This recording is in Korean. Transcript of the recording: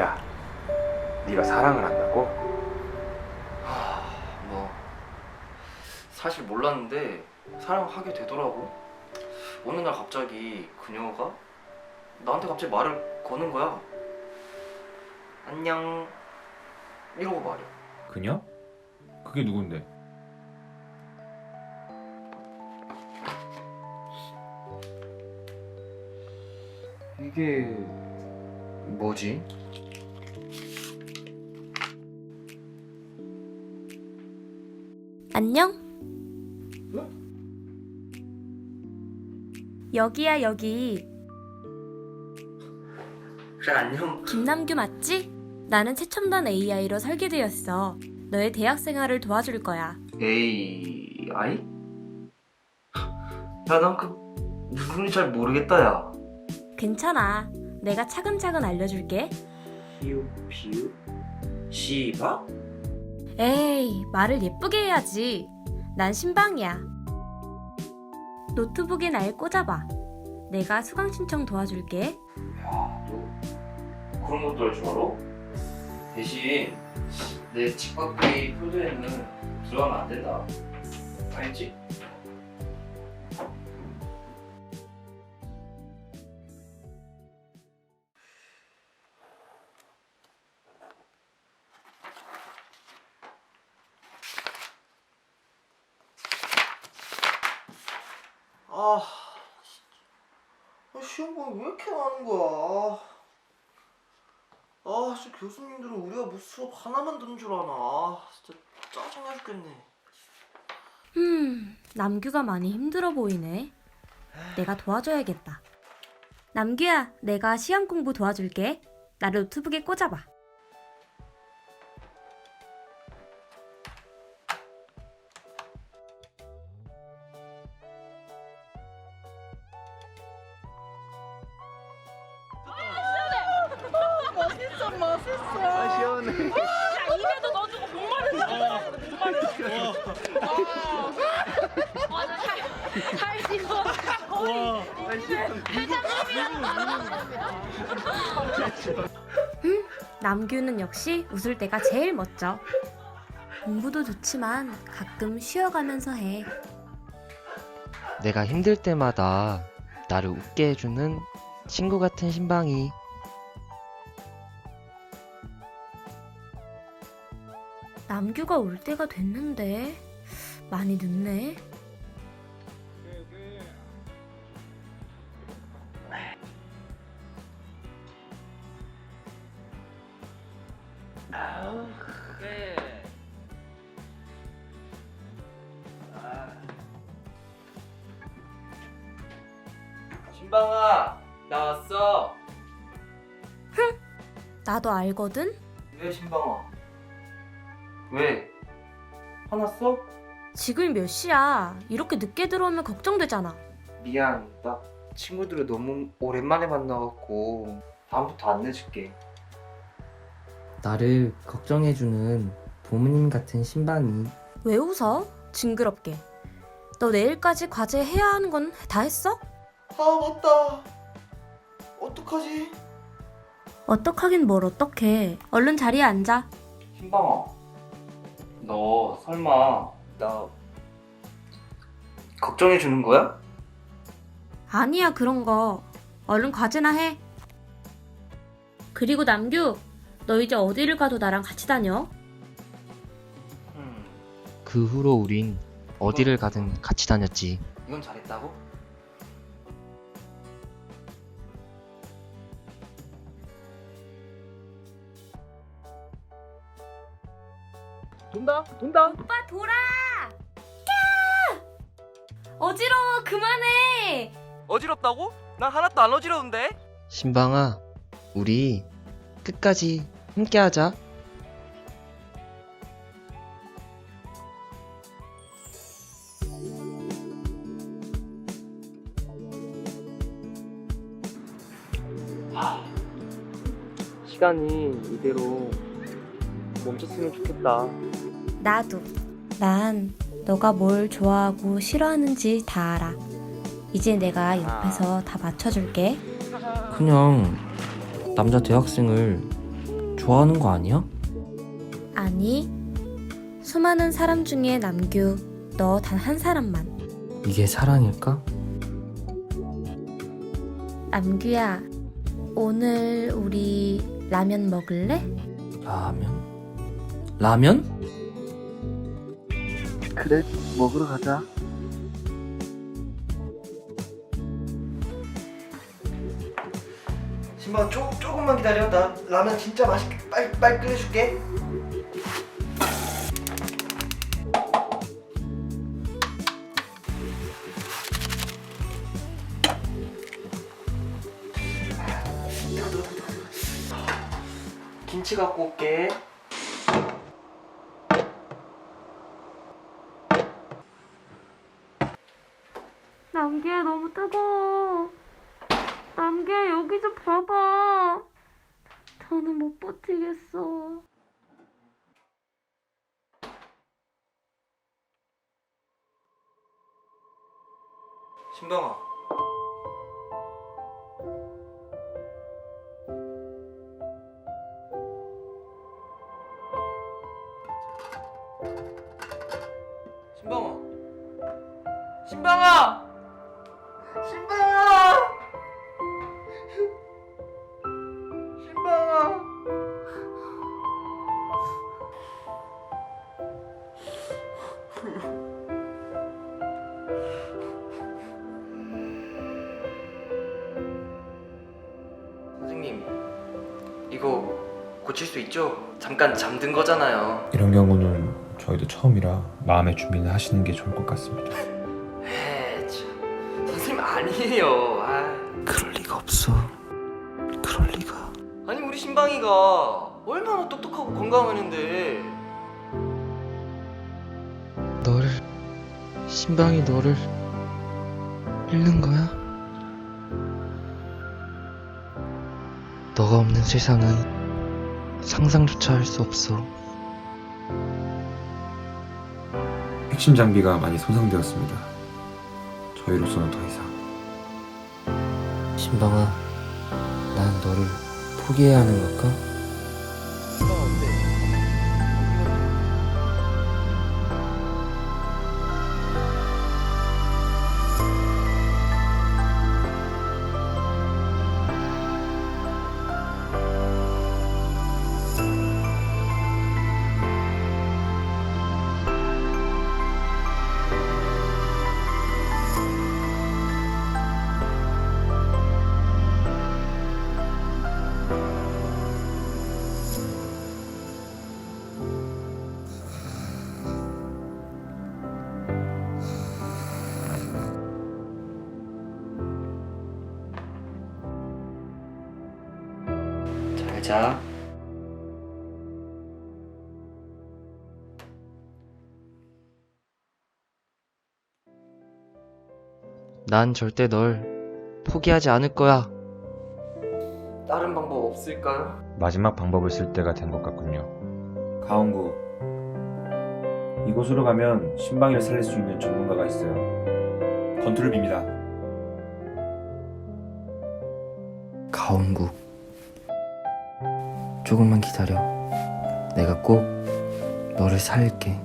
야, 네가 사랑을 한다고? 뭐 사실 몰랐는데 사랑하게 되더라고. 어느 날 갑자기 그녀가 나한테 갑자기 말을 거는 거야. 안녕. 이러고 말이야. 그녀? 그게 누군데? 이게 뭐지? 안녕? 여기야 여기 그래 안녕. 김남규 맞지? 나는 최첨단 AI로 설계되었어. 너의 대학 생활을 도와줄 거야. AI? 야난 그 무슨 소리 잘 모르겠다 야. 괜찮아. 내가 차근차근 알려줄게. 피우 피우 시바? 에이, 말을 예쁘게 해야지. 난 신방이야. 노트북에 날 꽂아봐. 내가 수강 신청 도와줄게. 야 너 그런 것도 할 줄 알아? 대신 내 집 밖의 표도에는 들어가면 안 된다. 알지? 아. 아, 시험 공이 왜 이렇게 많은 거야? 아, 진짜 교수님들은 우리가 뭐 수업 하나만 듣는 줄 아나? 아, 진짜 짜증나 죽겠네. 음, 남규가 많이 힘들어 보이네. 내가 도와줘야겠다. 남규야, 내가 시험 공부 도와줄게. 나를 노트북에 꽂아봐. 아, 시원해. 입에도 넣어주고 목마르잖아. 목마르. 맞아, 살, 살 씹어. 거의 남규는 역시 웃을 때가 제일 멋져. 공부도 좋지만 가끔 쉬어가면서 해. 내가 힘들 때마다 나를 웃게 해주는 친구 같은 신방이 남규가 올 때가 됐는데 많이 늦네. 신방아 나왔어. 나도 알거든. 왜 신방아? 왜? 화났어? 지금이 몇 시야? 이렇게 늦게 들어오면 걱정되잖아. 미안. 나 친구들을 너무 오랜만에 만나갖고 다음부터 안 늦을게. 나를 걱정해주는 부모님 같은 신방이 왜 웃어? 징그럽게. 너 내일까지 과제 해야 하는 건 다 했어? 아, 맞다. 어떡하지? 어떡하긴 뭘 어떡해. 얼른 자리에 앉아. 신방아. 너 설마 나 걱정해 주는 거야? 아니야 그런 거. 얼른 과제나 해. 그리고 남규, 너 이제 어디를 가도 나랑 같이 다녀? 음, 그 후로 우린 어디를 가든 같이 다녔지. 이건 잘했다고? 돈다, 돈다. 오빠 돌아! 까! 어지러워 그만해. 어지럽다고? 난 하나도 안 어지러운데. 신방아, 우리 끝까지 함께하자. 시간이 이대로 멈췄으면 좋겠다. 나도. 난 너가 뭘 좋아하고 싫어하는지 다 알아. 이제 내가 옆에서 다 맞춰줄게. 그냥 남자 대학생을 좋아하는 거 아니야? 아니, 수많은 사람 중에 남규, 너 단 한 사람만. 이게 사랑일까? 남규야, 오늘 우리 라면 먹을래? 라면? 라면? 그래 먹으러 가자. 신방 조, 조금만 기다려. 나 라면 진짜 맛있게 빨리 빨리 끓여줄게. 김치 갖고 올게 남규야, 너무 뜨거워. 남규야, 여기 좀 봐봐. 더는 못 버티겠어. 신방아 선생님 이거 고칠 수 있죠? 잠깐 잠든 거잖아요 이런 경우는 저희도 처음이라 마음의 준비는 하시는 게 좋을 것 같습니다. 에이 참 선생님 아니에요 아. 그럴 리가 없어. 그럴 리가. 아니 우리 신방이가 얼마나 똑똑하고 건강한 애인데 너를 신방이 너를 잃는 거야? 너가 없는 세상은 상상조차 할 수 없어. 핵심 장비가 많이 손상되었습니다. 저희로서는 더 이상 신방아, 난 너를 포기해야 하는 걸까? 잘 자. 난 절대 널 포기하지 않을 거야. 다른 방법 없을까요? 마지막 방법을 쓸 때가 된 것 같군요. 가온구 이곳으로 가면 신방이를 살릴 수 있는 전문가가 있어요. 건투를 빕니다. 가온국. 조금만 기다려. 내가 꼭 너를 살릴게.